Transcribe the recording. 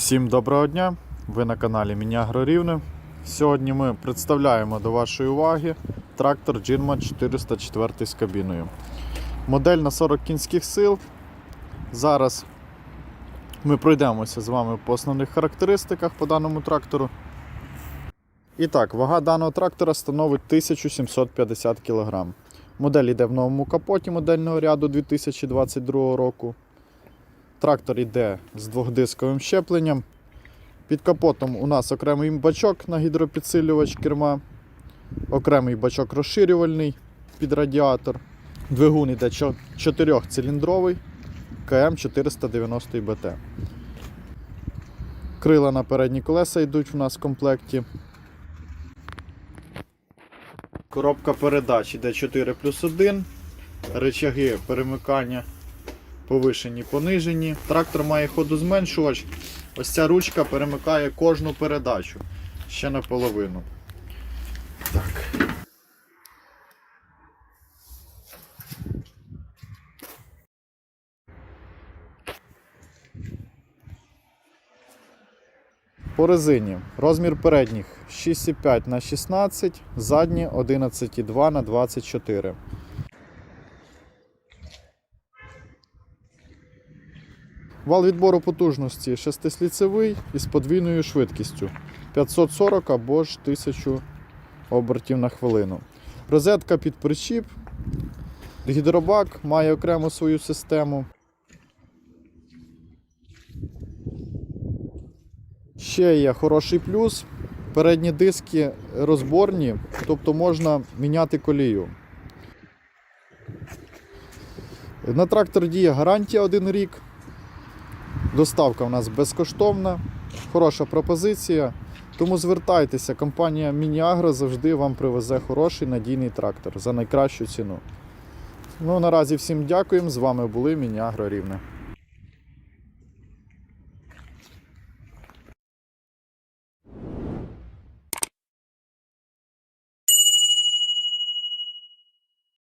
Всім доброго дня! Ви на каналі Мінягро Рівне. Сьогодні ми представляємо до вашої уваги трактор Джинма 404 з кабіною. Модель на 40 кінських сил. Зараз ми пройдемося з вами по основних характеристиках по даному трактору. І так, вага даного трактора становить 1750 кг. Модель йде в новому капоті модельного ряду 2022 року. Трактор йде з двохдисковим щепленням. Під капотом у нас окремий бачок на гідропідсилювач керма, окремий бачок розширювальний під радіатор. Двигун йде 4-циліндровий КМ 490 БТ. Крила на передні колеса йдуть у нас в комплекті. Коробка передач йде 4 плюс 1. Рычаги перемикання повишені, понижені. Трактор має ходозменшувач. Ось ця ручка перемикає кожну передачу ще наполовину. Так. По резині розмір передніх 6,5 на 16, задні 11,2 на 24. Вал відбору потужності шестисліцевий із подвійною швидкістю 540 або ж 1000 обертів на хвилину. Розетка під причіп. Гідробак має окрему свою систему. Ще є хороший плюс. Передні диски розборні, тобто можна міняти колію. На трактор діє гарантія 1 рік. Доставка у нас безкоштовна, хороша пропозиція. Тому звертайтеся, компанія Мініагро завжди вам привезе хороший надійний трактор за найкращу ціну. Ну, наразі всім дякуємо. З вами були Мініагро Рівне.